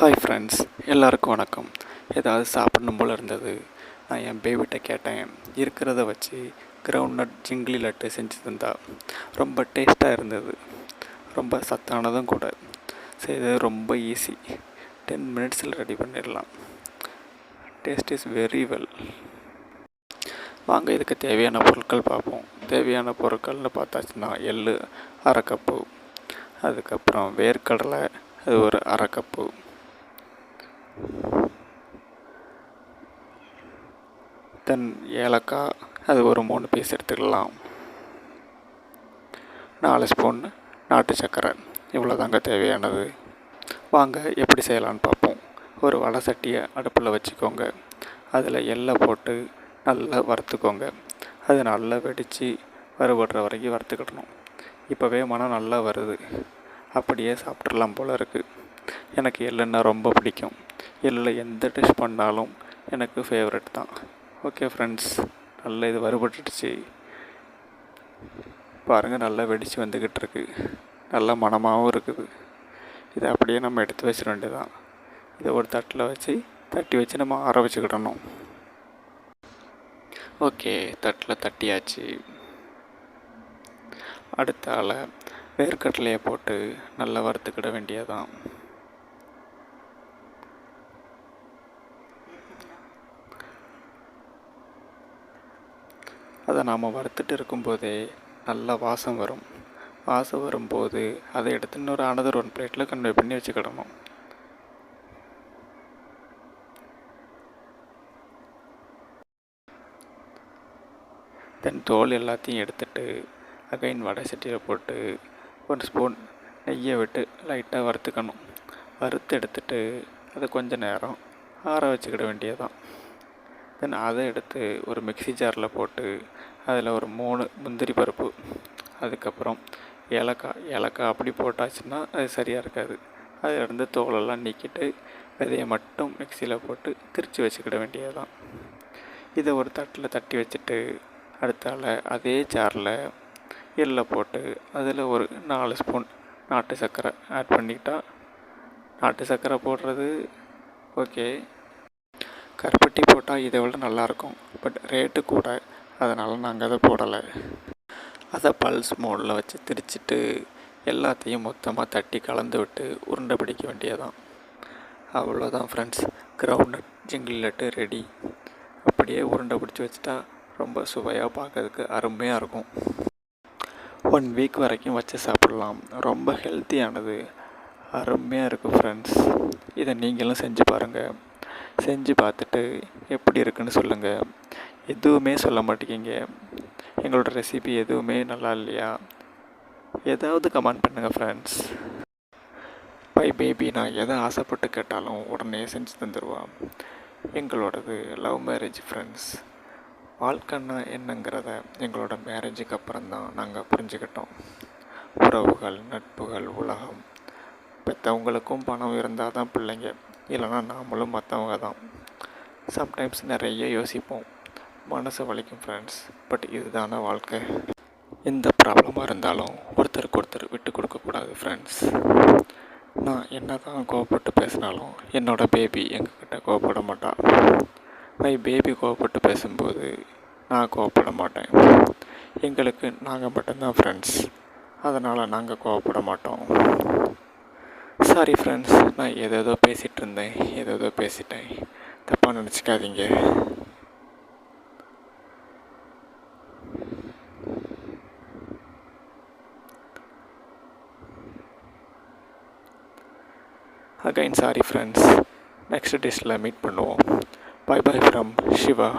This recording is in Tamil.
ஹாய் ஃப்ரெண்ட்ஸ் எல்லாருக்கும் வணக்கம். ஏதாவது சாப்பிடணும் போல் இருந்தது. நான் என் பேபிட்ட கேட்டேன். இருக்கிறத வச்சு கிரவுண்ட் நட் ஜிங்கிலி லட்டு செஞ்சு தந்தா. ரொம்ப டேஸ்ட்டாக இருந்தது. ரொம்ப சத்தானதும் கூட. செய்தது ரொம்ப ஈஸி டென் மினிட்ஸில் ரெடி பண்ணிடலாம். டேஸ்ட் இஸ் வெரி வெல் வாங்க இதுக்கு தேவையான பொருட்கள் பார்ப்போம். தேவையான பொருட்கள்னு பார்த்தாச்சுன்னா எள் அரை கப்பு அதுக்கப்புறம் வேர்க்கடலை அது ஒரு அரை கப்பு தென் ஏலக்காய் அது ஒரு மூணு பீஸ் எடுத்துக்கலாம். நாலு ஸ்பூன் நாட்டு சர்க்கரை இவ்வளோ தாங்க தேவையானது. வாங்க எப்படி செய்யலான்னு பார்ப்போம். ஒரு வடை சட்டியை அடுப்பில் வச்சுக்கோங்க. அதில் எள்ளை போட்டு நல்லா வறுத்துக்கோங்க. அது நல்லா வெடித்து வறுபடுற வரைக்கும் வறுத்துக்கிடணும். இப்போவே மனம் நல்லா வருது. அப்படியே சாப்பிட்றலாம் போல் இருக்குது எனக்கு எள்ளுன்னா ரொம்ப பிடிக்கும். இதில் எந்த டிஷ் பண்ணாலும் எனக்கு ஃபேவரட் தான். ஓகே ஃப்ரெண்ட்ஸ் நல்ல இது வறுபட்டுடுச்சு. பாருங்கள் நல்லா வெடித்து வந்துக்கிட்டு இருக்கு. நல்லா மனமாகவும் இருக்குது. இதை அப்படியே நம்ம எடுத்து வச்சிட வேண்டியதான் இதை ஒரு தட்டில் வச்சு தட்டி வச்சு நம்ம ஆற வச்சுக்கிடணும். ஓகே தட்டில் தட்டியாச்சு. அடுத்த ஆளை வேர்க்கடலையை போட்டு நல்லா வறுத்துக்கிட வேண்டியதான் அதை நாம் வறுத்துட்டு இருக்கும்போதே நல்லா வாசம் வரும். வாசம் வரும்போது அதை எடுத்து இன்னொரு அனதர் ஒன் பிளேட்டில் கன்வே பண்ணி வச்சுக்கிடணும். தென் தோல் எல்லாத்தையும் எடுத்துட்டு அகைன் வடை சட்டியில் போட்டு ஒரு ஸ்பூன் நெய்யை விட்டு லைட்டாக வறுத்துக்கணும். வறுத்து எடுத்துட்டு அதை கொஞ்சம் நேரம் ஆற வச்சுக்கிட வேண்டியதான் தென் அதை எடுத்து ஒரு மிக்சி ஜாரில் போட்டு அதில் ஒரு மூணு முந்திரி பருப்பு அதுக்கப்புறம் ஏலக்காய். ஏலக்காய் அப்படி போட்டாச்சுன்னா அது சரியாக இருக்காது. அதிலிருந்து தோலெல்லாம் நீக்கிட்டு விதையை மட்டும் மிக்சியில் போட்டு திரித்து வச்சுக்கிட வேண்டியதுதான். இதை ஒரு தட்டில் தட்டி வச்சுட்டு அடுத்தால அதே ஜாரில் எள்ளை போட்டு அதில் ஒரு நாலு ஸ்பூன் நாட்டு சர்க்கரை ஆட் பண்ணிக்கிட்டால் நாட்டு சர்க்கரை போடுறது ஓகே. கருப்பட்டி போட்டால் இதை விட நல்லாயிருக்கும். பட் ரேட்டு கூட. அதனால் நாங்கள் அதை போடலை. அதை பல்ஸ் மோடில் வச்சு திரிச்சிட்டு எல்லாத்தையும் மொத்தமாக தட்டி கலந்து விட்டு உருண்டை பிடிக்க வேண்டியதான் அவ்வளோதான் ஃப்ரெண்ட்ஸ் கிரவுண்ட் ஜிங்கிள் லட்டு ரெடி அப்படியே உருண்டை பிடிச்சி வச்சுட்டா ரொம்ப சுவையாக பார்க்கறதுக்கு அருமையாக இருக்கும். ஒன் வீக் வரைக்கும் வச்சு சாப்பிட்லாம். ரொம்ப ஹெல்த்தியானது அருமையாக இருக்கும் ஃப்ரெண்ட்ஸ் இதை நீங்களும் செஞ்சு பாருங்கள் செஞ்சு பார்த்துட்டு எப்படி இருக்குன்னு சொல்லுங்கள் எதுவுமே சொல்ல மாட்டேங்கிங்க. எங்களோட ரெசிபி எதுவுமே நல்லா இல்லையா? ஏதாவது கமெண்ட் பண்ணுங்கள் ஃப்ரெண்ட்ஸ் பை பேபி நான் எதை ஆசைப்பட்டு கேட்டாலும் உடனே செஞ்சு தந்துடுவான் எங்களோடது லவ் மேரேஜ் ஃப்ரெண்ட்ஸ் வாழ்க்கைன்னா என்னங்கிறத எங்களோட மேரேஜுக்கு அப்புறம் தான் நாங்கள் புரிஞ்சுக்கிட்டோம். உறவுகள் நட்புகள் உலகம். பெற்றவங்களுக்கும் பணம் இருந்தால் தான் பிள்ளைங்க. இல்லைனா நாமளும் மற்றவங்க தான். சம்டைம்ஸ் நிறைய யோசிப்போம். மனசு வலிக்கும் ஃப்ரெண்ட்ஸ் பட் இதுதான வாழ்க்கை. எந்த ப்ராப்ளமாக இருந்தாலும் ஒருத்தருக்கு ஒருத்தர் விட்டு கொடுக்கக்கூடாது ஃப்ரெண்ட்ஸ் நான் என்ன தான் கோவப்பட்டு பேசினாலும் என்னோடய பேபி எங்ககிட்ட கோவப்பட மாட்டாள் மை பேபி கோவப்பட்டு பேசும்போது நான் கோவப்பட மாட்டேன். எங்களுக்கு நாங்கள் மட்டும்தான் ஃப்ரெண்ட்ஸ் அதனால் நாங்கள் கோவப்பட மாட்டோம். சாரி ஃப்ரெண்ட்ஸ் நான் ஏதேதோ பேசிகிட்டு இருந்தேன் ஏதேதோ பேசிட்டேன். தப்பாக நினச்சிக்காதீங்க. அகைன் சாரி ஃப்ரெண்ட்ஸ் நெக்ஸ்ட் டிஷ்ஷில் மீட் பண்ணுவோம். Bye bye from Siva